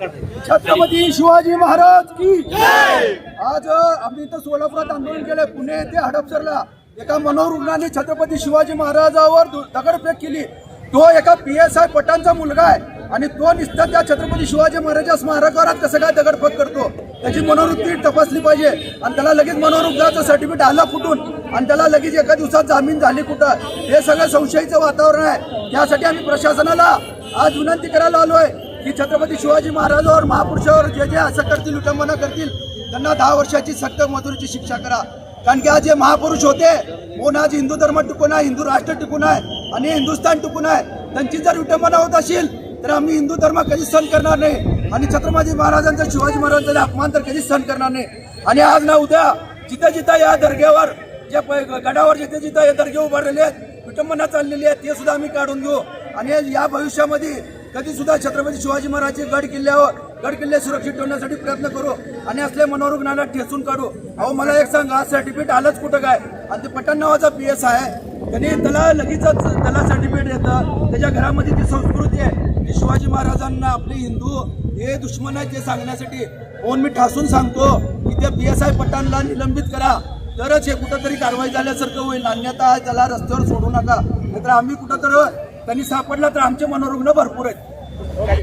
छत्रपती शिवाजी महाराज की आज आम्ही इथं सोलापुरात आंदोलन केलं पुणे येथे हडपसरला. एका मनोरुग्णाने छत्रपती शिवाजी महाराजावर दगडफेक केली. तो एका पी एस आय पटांचा मुलगा आहे. आणि तो नुसतं त्या छत्रपती शिवाजी महाराजा स्मारकावर कसं काय दगडफेक करतो? त्याची मनोवृत्ती तपासली पाहिजे. आणि त्याला लगेच मनोरुग्णाचं सर्टिफिकेट आला कुठून आणि त्याला लगेच एका दिवसात जामीन झाली कुठं? हे सगळं संशयीचं वातावरण आहे. त्यासाठी आम्ही प्रशासनाला आज विनंती करायला आलोय. की छत्रपती शिवाजी महाराजावर महापुरुषावर जे जे असं करतील विटंबना करतील त्यांना दहा वर्षाची सक्त मजुरीची शिक्षा करा. कारण की आज जे महापुरुष होते कोण आज हिंदू धर्म टिकून आहे हिंदू राष्ट्र टिकून आहे आणि हिंदुस्थान टिकून आहे त्यांची जर विटंबना होत असेल तर आम्ही हिंदू धर्म कधीच सहन करणार नाही. आणि छत्रपती महाराजांचा शिवाजी महाराजांचा अपमान तर कधीच सहन करणार नाही. आणि आज ना उद्या जिथं जिथं या दर्ग्यावर ज्या प- गडावर जिथे जिथं हे दर्गे उभारलेले आहेत विटंबना चाललेली आहे ते सुद्धा आम्ही काढून घेऊ. आणि या भविष्यामध्ये कधी सुद्धा छत्रपती शिवाजी महाराजचे गड किल्ल्यावर गड किल्ले सुरक्षित ठेवण्यासाठी प्रयत्न करू. आणि असल्या मनोरुग्णाला ठेचून काढू. अहो मला एक सांगा सर्टिफिकेट आलंच कुठं काय? आणि ते पठाण नावाचा पी एस आहे. त्यांनी त्याला लगेचच त्याला सर्टिफिकेट येतं. त्याच्या घरामध्ये ती संस्कृती आहे. की शिवाजी महाराजांना आपले हिंदू हे दुश्मन आहेत ते सांगण्यासाठी फोन मी ठासून सांगतो की त्या पी एस आय पठाणला निलंबित करा. तरच हे कुठंतरी कारवाई झाल्यासारखं होईल. अन्यथा त्याला रस्त्यावर सोडू नका. नाहीतर आम्ही कुठंतरी त्यांनी सापडला तर आमचे मनोरुग्ण भरपूर आहेत.